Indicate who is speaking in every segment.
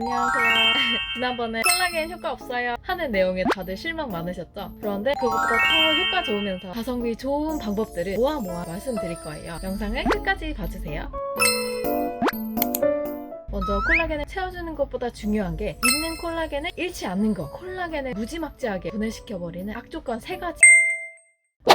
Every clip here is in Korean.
Speaker 1: 안녕하세요. 지난번에 콜라겐 효과 없어요 하는 내용에 다들 실망 많으셨죠? 그런데 그것보다 더 효과 좋으면서 가성비 좋은 방법들을 모아 모아 말씀드릴 거예요. 영상을 끝까지 봐주세요. 먼저 콜라겐을 채워주는 것보다 중요한 게 있는 콜라겐을 잃지 않는 것. 콜라겐을 무지막지하게 분해시켜버리는 악조건 세 가지.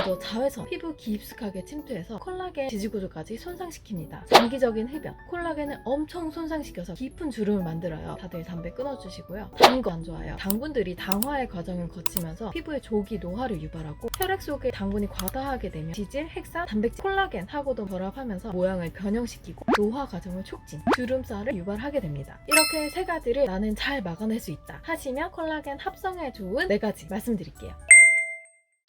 Speaker 1: 먼저 자외선, 피부 깊숙하게 침투해서 콜라겐 지지구조까지 손상시킵니다. 장기적인 흡연, 콜라겐을 엄청 손상시켜서 깊은 주름을 만들어요. 다들 담배 끊어주시고요. 단거안 좋아요. 당분들이 당화의 과정을 거치면서 피부에 조기 노화를 유발하고 혈액 속에 당분이 과다하게 되면 지질, 핵산, 단백질, 콜라겐 하고도 결합하면서 모양을 변형시키고 노화 과정을 촉진, 주름살을 유발하게 됩니다. 이렇게 세 가지를 나는 잘 막아낼 수 있다 하시면 콜라겐 합성에 좋은 네 가지 말씀드릴게요.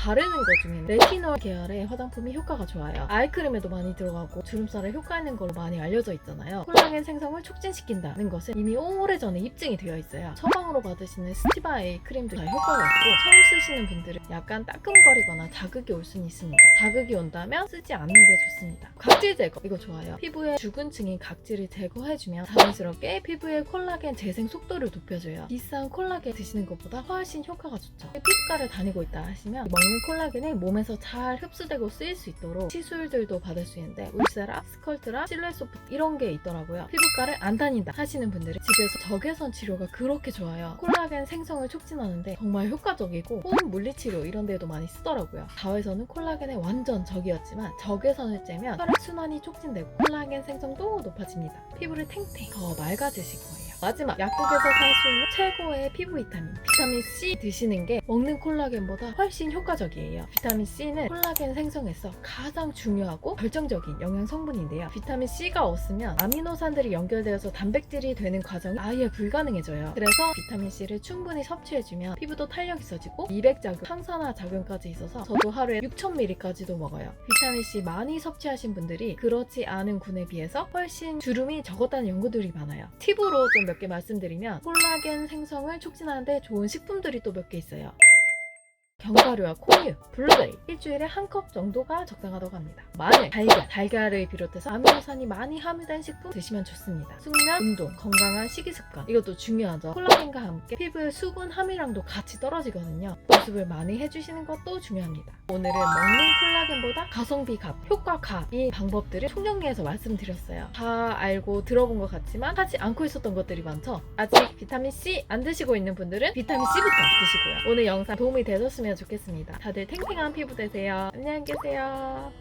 Speaker 1: 바르는 것 중에 레티놀 계열의 화장품이 효과가 좋아요. 아이크림에도 많이 들어가고 주름살에 효과 있는 걸로 많이 알려져 있잖아요. 콜라겐 생성을 촉진시킨다는 것은 이미 오래전에 입증이 되어 있어요. 처방으로 받으시는 스티바 A 크림도 다 효과가 있고 처음 쓰시는 분들은 약간 따끔거리거나 자극이 올 수는 있습니다. 자극이 온다면 쓰지 않는 게 좋습니다. 각질 제거 이거 좋아요. 피부에 죽은 층인 각질을 제거해주면 자연스럽게 피부의 콜라겐 재생 속도를 높여줘요. 비싼 콜라겐 드시는 것보다 훨씬 효과가 좋죠. 피부과를 다니고 있다 하시면 먹는 콜라겐이 몸에서 잘 흡수되고 쓰일 수 있도록 시술들도 받을 수 있는데 울세라, 스컬트라, 실루엣 소프트 이런 게 있더라고요. 피부과를 안 다닌다 하시는 분들은 집에서 적외선 치료가 그렇게 좋아요. 콜라겐 생성을 촉진하는데 정말 효과적이고 호흡 물리치료 이런 데도 많이 쓰더라고요. 자외선은 콜라겐의 완전 적이었지만 적외선을 쬐면 혈액 순환이 촉진되고 콜라겐 생성도 높아집니다. 피부를 탱탱 더 맑아지실 거예요. 마지막 약국에서 살 수 있는 최고의 피부 비타민 비타민 C 드시는 게 먹는 콜라겐보다 훨씬 효과 적이에요. 비타민 C는 콜라겐 생성에서 가장 중요하고 결정적인 영양 성분인데요. 비타민 C가 없으면 아미노산들이 연결되어서 단백질이 되는 과정이 아예 불가능해져요. 그래서 비타민 C를 충분히 섭취해주면 피부도 탄력 있어지고 미백 자극, 항산화 작용까지 있어서 저도 하루에 6,000ml까지도 먹어요. 비타민 C 많이 섭취하신 분들이 그렇지 않은 군에 비해서 훨씬 주름이 적었다는 연구들이 많아요. 팁으로 좀 몇 개 말씀드리면 콜라겐 생성을 촉진하는데 좋은 식품들이 또 몇 개 있어요. 견과류와 콩류, 블루베리 일주일에 한 컵 정도가 적당하다고 합니다. 마늘, 달걀, 달걀을 비롯해서 아미노산이 많이 함유된 식품 드시면 좋습니다. 숙면, 운동, 건강한 식이습관 이것도 중요하죠. 콜라겐과 함께 피부의 수분 함유량도 같이 떨어지거든요. 보습을 많이 해주시는 것도 중요합니다. 오늘은 먹는 콜라겐보다 가성비 값, 효과 값 이 방법들을 총정리해서 말씀드렸어요. 다 알고 들어본 것 같지만 하지 않고 있었던 것들이 많죠. 아직 비타민 C 안 드시고 있는 분들은 비타민 C부터 드시고요. 오늘 영상 도움이 되셨으면 좋겠습니다. 다들 탱탱한 피부 되세요. 안녕히 계세요.